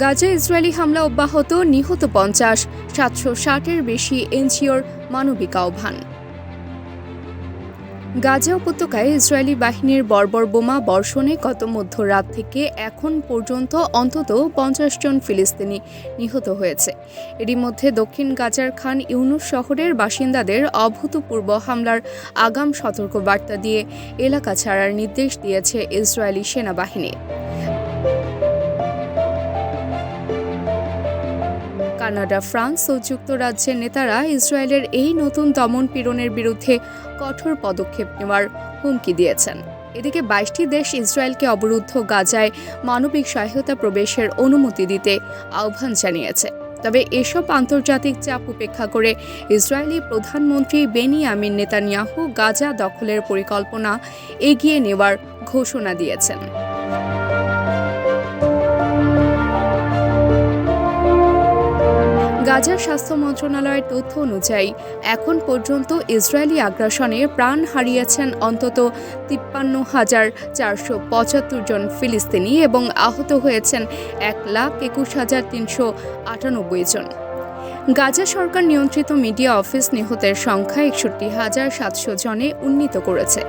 Gaza Israeli হামলা অব্যাহত, নিহত পঞ্চাশ, সাতশো ষাটের বেশি এনজিওর মানবিক আহ্বান। গাজা উপত্যকায় ইসরায়েলি বাহিনীর বর্বর বোমা বর্ষণে গত মধ্যরাত থেকে এখন পর্যন্ত অন্তত পঞ্চাশ জন ফিলিস্তিনি নিহত হয়েছে। এরই মধ্যে দক্ষিণ গাজার খান ইউনুস শহরের বাসিন্দাদের অভূতপূর্ব হামলার আগাম সতর্কবার্তা দিয়ে এলাকা ছাড়ার নির্দেশ দিয়েছে ইসরায়েলি সেনাবাহিনী। কানাডা, ফ্রান্স ও যুক্তরাজ্যের নেতারা ইসরায়েলের এই নতুন দমন পীড়নের বিরুদ্ধে কঠোর পদক্ষেপ নেওয়ার হুমকি দিয়েছেন। এদিকে বাইশটি দেশ ইসরায়েলকে অবরুদ্ধ গাজায় মানবিক সহায়তা প্রবেশের অনুমতি দিতে আহ্বান জানিয়েছে। তবে এসব আন্তর্জাতিক চাপ উপেক্ষা করে ইসরায়েলি প্রধানমন্ত্রী বেনিয়ামিন নেতানিয়াহু গাজা দখলের পরিকল্পনা এগিয়ে নেওয়ার ঘোষণা দিয়েছেন। গাজার স্বাস্থ্য মন্ত্রণালয়ের তথ্য অনুযায়ী, এখন পর্যন্ত ইসরায়েলি আগ্রাসনে প্রাণ হারিয়েছেন অন্তত তিপ্পান্ন হাজার চারশো পঁচাত্তর জন ফিলিস্তিনি এবং আহত হয়েছেন এক লাখ একুশ হাজার তিনশো আটানব্বই জন। গাজা সরকার নিয়ন্ত্রিত মিডিয়া অফিস নিহতের সংখ্যা একষট্টি হাজার সাতশো জনে উন্নীত করেছে,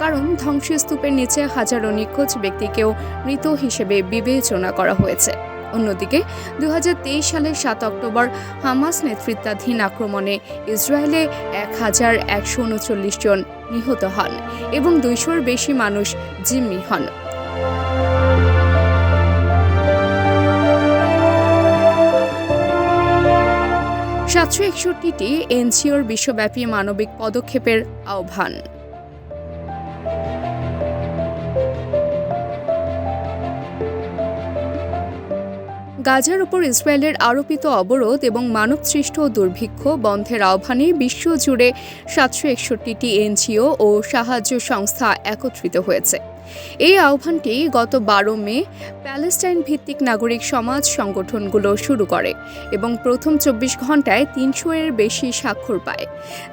কারণ ধ্বংসস্তূপের নিচে হাজারো নিখোঁজ ব্যক্তিকেও মৃত হিসেবে বিবেচনা করা হয়েছে। অন্যদিকে দু হাজার তেইশ সালের সাত অক্টোবর হামাস নেতৃত্বাধীন আক্রমণে ইসরায়েলে এক হাজার একশো উনচল্লিশ জন নিহত হন এবং দুইশোর বেশি মানুষ জিম্মি হন। সাতশো একষট্টিটি এনজিওর বিশ্বব্যাপী মানবিক পদক্ষেপের আহ্বান। গাজার উপর ইসরায়েলের আরোপিত অবরোধ এবং মানবসৃষ্ট দুর্ভিক্ষ বন্ধের আহ্বানে বিশ্বজুড়ে সাতশো একষট্টিটি এনজিও ও সাহায্য সংস্থা একত্রিত হয়েছে। এই আহ্বানটি গত বারো মে প্যালেস্টাইন ভিত্তিক নাগরিক সমাজ সংগঠনগুলো শুরু করে এবং প্রথম চব্বিশ ঘন্টায় তিনশো এর বেশি স্বাক্ষর পায়,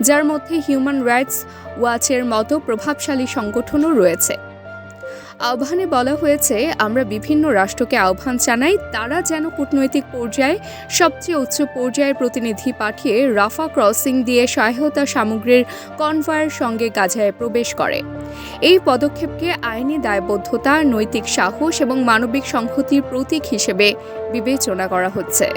যার মধ্যে হিউম্যান রাইটস ওয়াচের মতো প্রভাবশালী সংগঠনও রয়েছে। আহ্বানে বলা হয়েছে, আমরা বিভিন্ন রাষ্ট্রকে আহ্বান জানাই, তারা যেন কূটনৈতিক পর্যায়ে সবচেয়ে উচ্চ পর্যায়ের প্রতিনিধি পাঠিয়ে রাফা ক্রসিং দিয়ে সহায়তা সামগ্রীর কনভয়ের সঙ্গে গাজায় প্রবেশ করে। এই পদক্ষেপকে আইনি দায়বদ্ধতা, নৈতিক সাহস এবং মানবিক সংহতির প্রতীক হিসেবে বিবেচনা করা হচ্ছে।